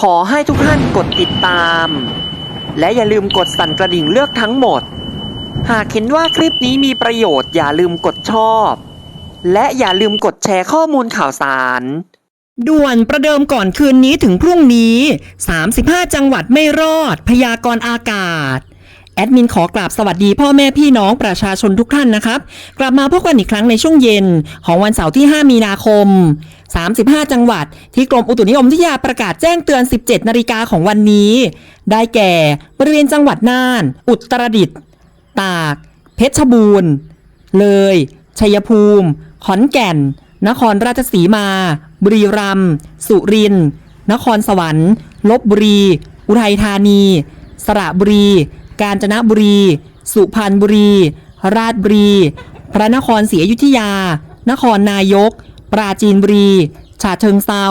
ขอให้ทุกท่านกดติดตาม และอย่าลืมกดสั่นกระดิ่งเลือกทั้งหมด หากเห็นว่าคลิปนี้มีประโยชน์อย่าลืมกดชอบ และอย่าลืมกดแชร์ข้อมูลข่าวสาร ด่วนประเดิมก่อนคืนนี้ถึงพรุ่งนี้ 35 จังหวัดไม่รอด พยากรณ์อากาศ แอดมินขอกราบสวัสดีพ่อแม่พี่น้องประชาชนทุกท่านนะครับ กลับมาพบกันอีกครั้งในช่วงเย็นของวันเสาร์ที่ 5 มีนาคม 35 จังหวัด ที่กรมอุตุนิยมวิทยาประกาศแจ้งเตือน 17 นาฬิกาของวันนี้ ได้แก่ บริเวณจังหวัดน่าน อุตรดิตถ์ตาก เพชรบูรณ์ เลย ชัยภูมิ ขอนแก่น นครราชสีมา บุรีรัมย์สุรินทร์นครสวรรค์ลบบุรี อุทัยธานี สระบุรี กาญจนบุรี สุพรรณบุรี ราชบุรี พระนครศรีอยุธยา นครนายก ปราจีนบุรีฉะเชิงเซา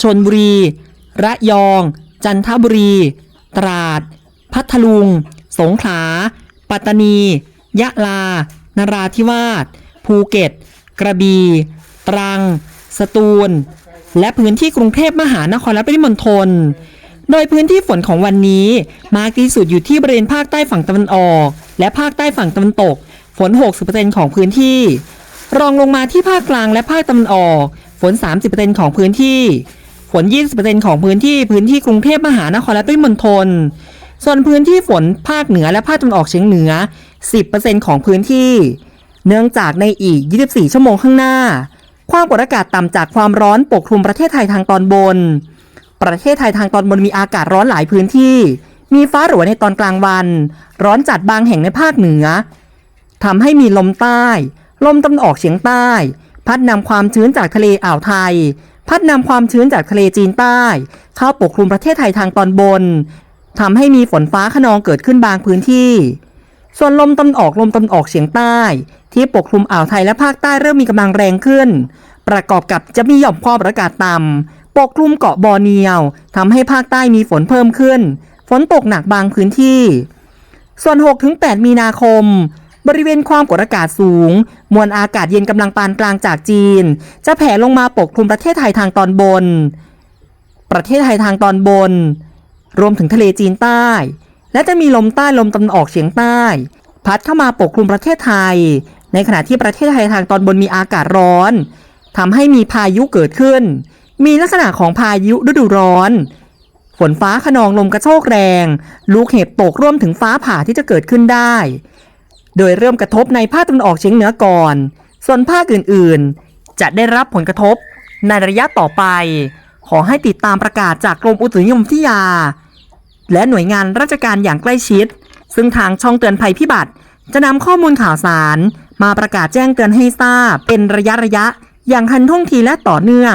ชนบุรี ระยอง จันทบุรี ตราด พัทลุง สงขลา ปัตตานี ยะลา นราธิวาส ภูเก็ต กระบี่ ตรัง สตูล และพื้นที่กรุงเทพมหานครและปริมณฑล โดยพื้นที่ฝนของวันนี้ มากที่สุดอยู่ที่บริเวณภาคใต้ฝั่งตะวันออก และภาคใต้ฝั่งตะวันตก ฝน 60%ของพื้นที่ รองลงมาที่ภาคกลางและภาคตะวันออก ฝน 30%ของพื้นที่ ฝน 20%ของพื้นที่ พื้นที่กรุงเทพมหานครและปริมณฑล ส่วนพื้นที่ฝนภาคเหนือและภาคตะวันออกเฉียงเหนือ 10%ของพื้นที่ เนื่องจากในอีก 24 ชั่วโมงข้างหน้า ความกดอากาศต่ำจากความร้อนปกคลุมประเทศไทยทางตอนบน ประเทศไทยทางตอนบนมีอากาศร้อนหลายพื้นที่ มีฟ้าหลัวในตอนกลางวัน ร้อนจัดบางแห่งในภาคเหนือทำให้มีลมใต้ ลมตะวันออกเฉียงใต้ พัดนำความชื้นจากทะเลอ่าวไทย พัดนำความชื้นจากทะเลจีนใต้ เข้าปกคลุมประเทศไทยทางตอนบนทำให้มีฝนฟ้าขนองเกิดขึ้นบางพื้นที่ ส่วนลมตะวันออกลมตะวันออกเฉียงใต้ ที่ปกคลุมอ่าวไทยและภาคใต้เริ่มมีกำลังแรงขึ้น ประกอบกับจะมีหย่อมความกดอากาศต่ำ ปกคลุมเกาะบอร์เนียวทำให้ภาคใต้มีฝนเพิ่มขึ้น ฝนตกหนักบางพื้นที่ ส่วน 6-8 มีนาคม บริเวณความกดอากาศสูง มวลอากาศเย็นกำลังปานกลางจากจีน จะแผ่ลงมาปกคลุมประเทศไทยทางตอนบน ประเทศไทยทางตอนบน รวมถึงทะเลจีนใต้ และจะมีลมใต้ลมตะวันออกเฉียงใต้ พัดเข้ามาปกคลุมประเทศไทย ในขณะที่ประเทศไทยทางตอนบนมีอากาศร้อนทำให้มีพายุเกิดขึ้น มีลักษณะของพายุฤดูร้อน ฝนฟ้าขนองลมกระโชกแรง ลูกเห็บตกร่วมถึงฟ้าผ่าที่จะเกิดขึ้นได้ โดยเริ่มกระทบในภาคตะวันออกเฉียงเหนือก่อน ส่วนภาคอื่นๆ จะได้รับผลกระทบในระยะต่อไป ขอให้ติดตามประกาศจากกรมอุตุนิยมวิทยา และหน่วยงานราชการอย่างใกล้ชิด ซึ่งทางช่องเตือนภัยพิบัติ จะนำข้อมูลข่าวสาร มาประกาศแจ้งเตือนให้ทราบเป็นระยะระยะๆอย่างทันท่วงทีและต่อเนื่อง